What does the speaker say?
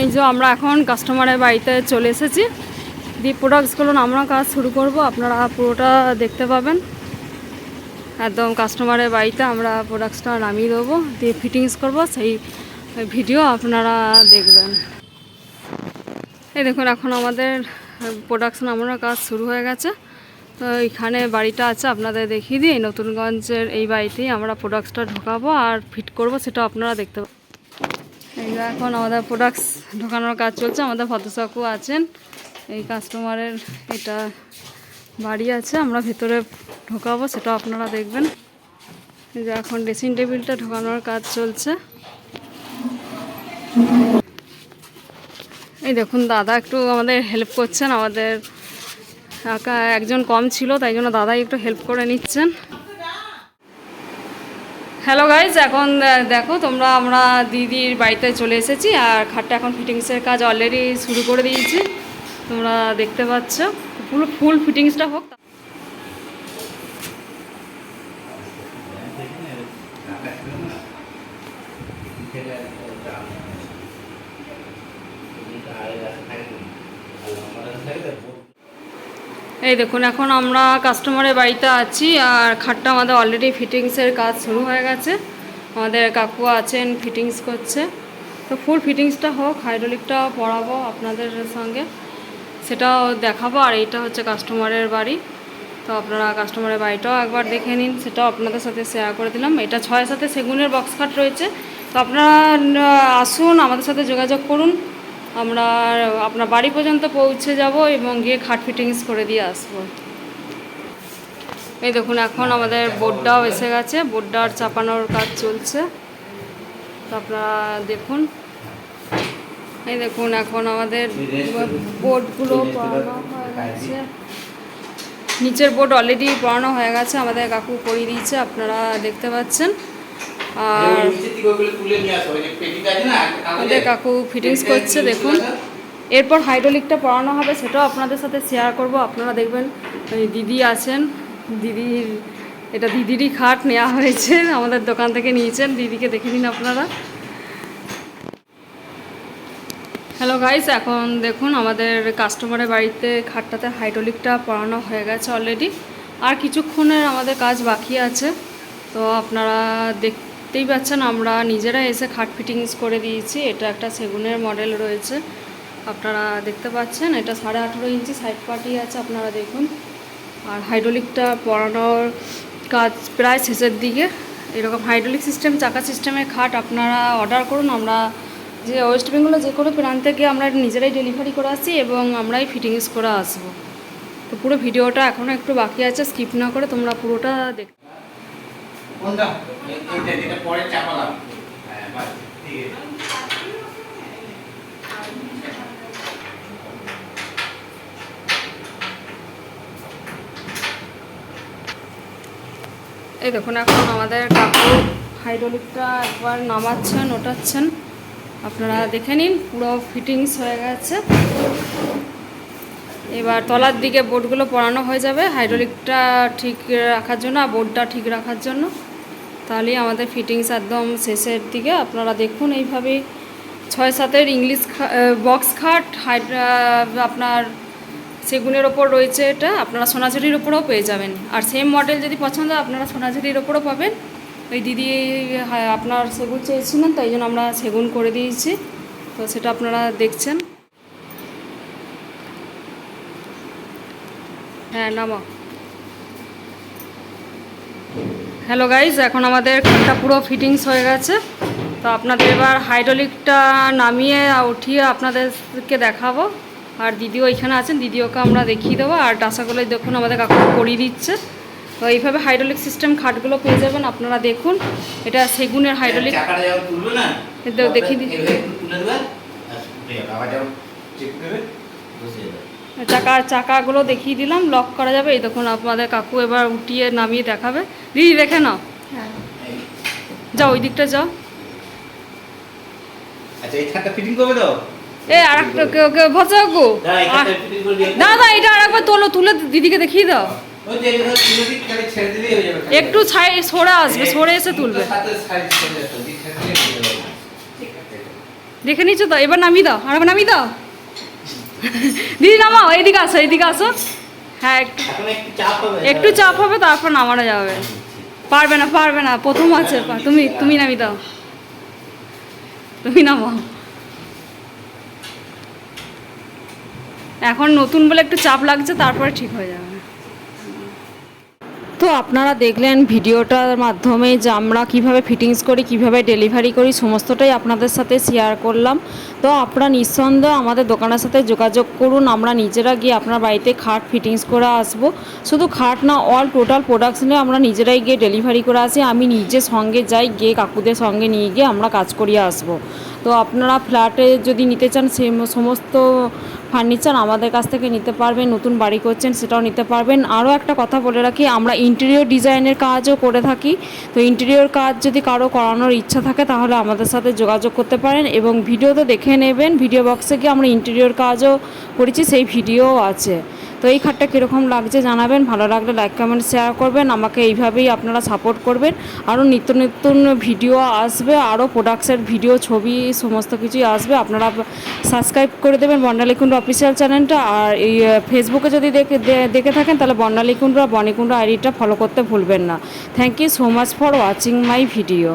এই যে আমরা এখন কাস্টমারের বাড়িতে চলে এসেছি। দিয়ে প্রোডাক্টসগুলো আমরা কাজ শুরু করব। আপনারা পুরোটা দেখতে পাবেন। একদম কাস্টমারের বাড়িতে আমরা প্রোডাক্টসটা নামিয়ে দেবো। দিয়ে ফিটিংস করব। সেই ভিডিও আপনারা দেখবেন। এই দেখুন, এখন আমাদের প্রোডাকশন আমরা কাজ শুরু হয়ে গেছে। তো এখানে বাড়িটা আছে, আপনাদের দেখিয়ে দিই। নতুনগঞ্জের এই বাড়িতেই আমরা প্রোডাক্টসটা ঢোকাবো আর ফিট করব, সেটা আপনারা দেখতে পাবেন। এখন আমাদের প্রোডাক্টস ঢোকানোর কাজ চলছে। আমাদের ভদ্রসাকু আছেন। এই কাস্টমারের এটা বাড়ি আছে, আমরা ভেতরে ঢোকাবো, সেটা আপনারা দেখবেন। যে এখন ড্রেসিং টেবিলটা ঢোকানোর কাজ চলছে। এই দেখুন, দাদা একটু আমাদের হেল্প করছেন। আমাদের একা একজন কম ছিল, তাই জন্য দাদাই একটু হেল্প করে নিচ্ছেন। হ্যালো গাইজ এখন দেখো তোমরা, আমরা দিদির বাড়িতে চলে এসেছি আর খাটটা এখন ফিটিংসের কাজ অলরেডি শুরু করে দিয়েছি। তোমরা দেখতে পাচ্ছ পুরো ফুল ফিটিংসটা হোক। এই দেখুন, এখন আমরা কাস্টমারের বাড়িতে আছি, আর খাটটা আমাদের অলরেডি ফিটিংসের কাজ শুরু হয়ে গেছে। আমাদের কাকু আছেন ফিটিংস করছে। তো ফুল ফিটিংসটা হোক হাইড্রোলিকটা পড়াবো আপনাদের সঙ্গে। সেটাও দেখাবো, আর এইটা হচ্ছে কাস্টমারের বাড়ি। তো আপনারা কাস্টমারের বাড়িটাও একবার দেখে নিন, সেটাও আপনাদের সাথে শেয়ার করে দিলাম। এটা ছয় সাথে সেগুনের বক্স খাট রয়েছে। তো আপনারা আসুন, আমাদের সাথে যোগাযোগ করুন। আমরা আপনার বাড়ি পর্যন্ত পৌঁছে যাব এবং গিয়ে খাট ফিটিংস করে দিয়ে আসব। এই দেখুন, এখন আমাদের বোর্ডটাও এসে গেছে। বোর্ডটার চাপানোর কাজ চলছে। আপনারা দেখুন। এই দেখুন, এখন আমাদের বোর্ডগুলো হয়ে গেছে নিচের বোর্ড অলরেডি পড়ানো হয়ে গেছে। আমাদের কাকু করিয়ে দিয়েছে। আপনারা দেখতে পাচ্ছেন। আর আমাদের কাকু ফিটিংস করছে দেখুন। এরপর হাইড্রোলিকটা পড়ানো হবে সেটাও আপনাদের সাথে শেয়ার করব। আপনারা দেখবেন দিদি আছেন দিদির এটা দিদিরই খাট নেওয়া হয়েছে আমাদের দোকান থেকে নিয়েছেন দিদিকে দেখে নিন আপনারা। হ্যালো গাইস এখন দেখুন আমাদের কাস্টমারের বাড়িতে খাটটাতে হাইড্রোলিকটা পড়ানো হয়ে গেছে অলরেডি আর কিছুক্ষণের আমাদের কাজ বাকি আছে তো আপনারা দেখতেই পাচ্ছেন, আমরা নিজেরা এসে খাট ফিটিংস করে দিয়েছি। এটা একটা সেগুনের মডেল রয়েছে। আপনারা দেখতে পাচ্ছেন, এটা সাড়ে আঠেরো ইঞ্চি সাইড পার্টি আছে, আপনারা দেখুন। আর হাইড্রোলিকটা পড়ানোর কাজ প্রায় শেষের দিকে। এরকম হাইড্রোলিক সিস্টেম, চাকা সিস্টেমের খাট আপনারা অর্ডার করুন। আমরা যে ওয়েস্ট বেঙ্গলে যে কোনো প্রান্তে গিয়ে আমরা নিজেরাই ডেলিভারি করে আসি এবং আমরাই ফিটিংস করে আসব। তো পুরো ভিডিওটা এখনও একটু বাকি আছে, স্কিপ না করে তোমরা পুরোটা দেখ হ্যাঁ এই দেখুন, এখন আমাদের কাকু হাইড্রোলিকটা একবার নামাচ্ছেন, ওঠাচ্ছেন। আপনারা দেখে নিন, পুরো ফিটিংস হয়ে গেছে। এবার তলার দিকে বোর্ডগুলো পরানো হয়ে যাবে হাইড্রোলিকটা ঠিক রাখার জন্য আর বোর্ডটা ঠিক রাখার জন্য। তাহলেই আমাদের ফিটিংস একদম শেষের দিকে। আপনারা দেখুন এইভাবে ছয় সাতের ইংলিশ বক্স খাট হাইড্রা আপনার সেগুনের ওপর রয়েছে এটা। আপনারা সোনাঝুরির ওপরেও পেয়ে যাবেন। আর সেম মডেল যদি পছন্দ আপনারা সোনাঝুরির ওপরও পাবেন। ওই দিদি হ্যাঁ, আপনার সেগুন চেয়েছিলেন তাই জন্য আমরা সেগুন করে দিয়েছি। তো সেটা আপনারা দেখছেন। হ্যাঁ নামা। হ্যালো গাইজ এখন আমাদের খাটটা পুরো ফিটিংস হয়ে গেছে। তো আপনাদের এবার হাইড্রোলিকটা নামিয়ে উঠিয়ে আপনাদেরকে দেখাবো। আর দিদিও এখানে আছেন দিদিওকে আমরা দেখিয়ে দেবো। আর ডাসাগুলো দেখুন আমাদের কাকু করিয়ে দিচ্ছে। তো এইভাবে হাইড্রোলিক সিস্টেম খাটগুলো পেয়ে যাবেন আপনারা দেখুন। এটা সেগুনের হাইড্রোলিক দেখিয়ে দিই। এভাবে একটু তুলে দেবে আর উঠে যাবে আবার যখন চেক দেবে বসে যাবে চাকা চাকাগুলো দেখিয়ে দিলাম লক করা যাবে। এই দেখুন আপনাদের কাকু এবার উঠিয়ে নামিয়ে দেখাবে। দিদি দেখে নাও। এই। যাও ওই দিকটা যাও। আচ্ছা এ আর একটা ভরসা এটা আরেকবার তোলো তুলে দিদিকে দেখিয়ে দাও। হয়ে একটু ছাই সরে আসবে সরে এসে তুলবে। হয়ে দেখে নিচ্ছ তো? এবার নামিয়ে দাও আর একবার নামিয়ে দাও। দিদি নামাও এইদিকে আসো এইদিকে আসো। হ্যাঁ একটু চাপ হবে তারপর নামানো যাবে। পারবে না পারবে না প্রথম আছে তুমি তুমি নামি দাও। তুমি নামাও। এখন নতুন বলে একটু চাপ লাগছে তারপরে ঠিক হয়ে যাবে। তো আপনারা দেখলেন ভিডিওটার মাধ্যমে যে আমরা কীভাবে ফিটিংস করি, কীভাবে ডেলিভারি করি, সমস্তটাই আপনাদের সাথে শেয়ার করলাম। তো আপনারা নিঃসন্দেহ আমাদের দোকানের সাথে যোগাযোগ করুন, আমরা নিজেরা গিয়ে আপনার বাড়িতে খাট ফিটিংস করে আসব। শুধু খাট না অল টোটাল প্রোডাকশনে আমরা নিজেরাই গিয়ে ডেলিভারি করে আসি। আমি নিজে সঙ্গে যাই, গিয়ে কাকুদের সঙ্গে নিয়ে গিয়ে আমরা কাজ করিয়ে আসব। তো আপনারা ফ্ল্যাটে যদি নিতে চান, সে সমস্ত ফার্নিচার আমাদের কাছ থেকে নিতে পারবেন, নতুন বাড়ি করছেন সেটাও নিতে পারবেন। আরও একটা কথা বলে রাখি, আমরা ইন্টেরিয়র ডিজাইনের কাজও করে থাকি। তো ইন্টেরিয়র কাজ যদি কারও করানোর ইচ্ছা থাকে তাহলে আমাদের সাথে যোগাযোগ করতে পারেন এবং ভিডিওতে দেখে নেবেন, ভিডিও বক্সে গিয়ে আমরা ইন্টেরিয়র কাজও করেছি, সেই ভিডিও আছে। তো এই খাটটা কীরকম লাগছে জানাবেন, ভালো লাগলে লাইক কমেন্ট শেয়ার করবেন, আমাকে এইভাবেই আপনারা সাপোর্ট করবেন। আরও নিত্য নতুন ভিডিও আসবে আরও প্রোডাক্টসের ভিডিও ছবি, সমস্ত কিছুই আসবে, আপনারা সাবস্ক্রাইব করে দেবেন বর্ণালীকুণ্ড অফিসিয়াল চ্যানেলটা আর এই ফেসবুকে যদি দেখে দেখে থাকেন, তাহলে বর্ণালীকুণ্ড আর বনিকুণ্ড আইডিটা ফলো করতে ভুলবেন না। Thank you so much for watching my video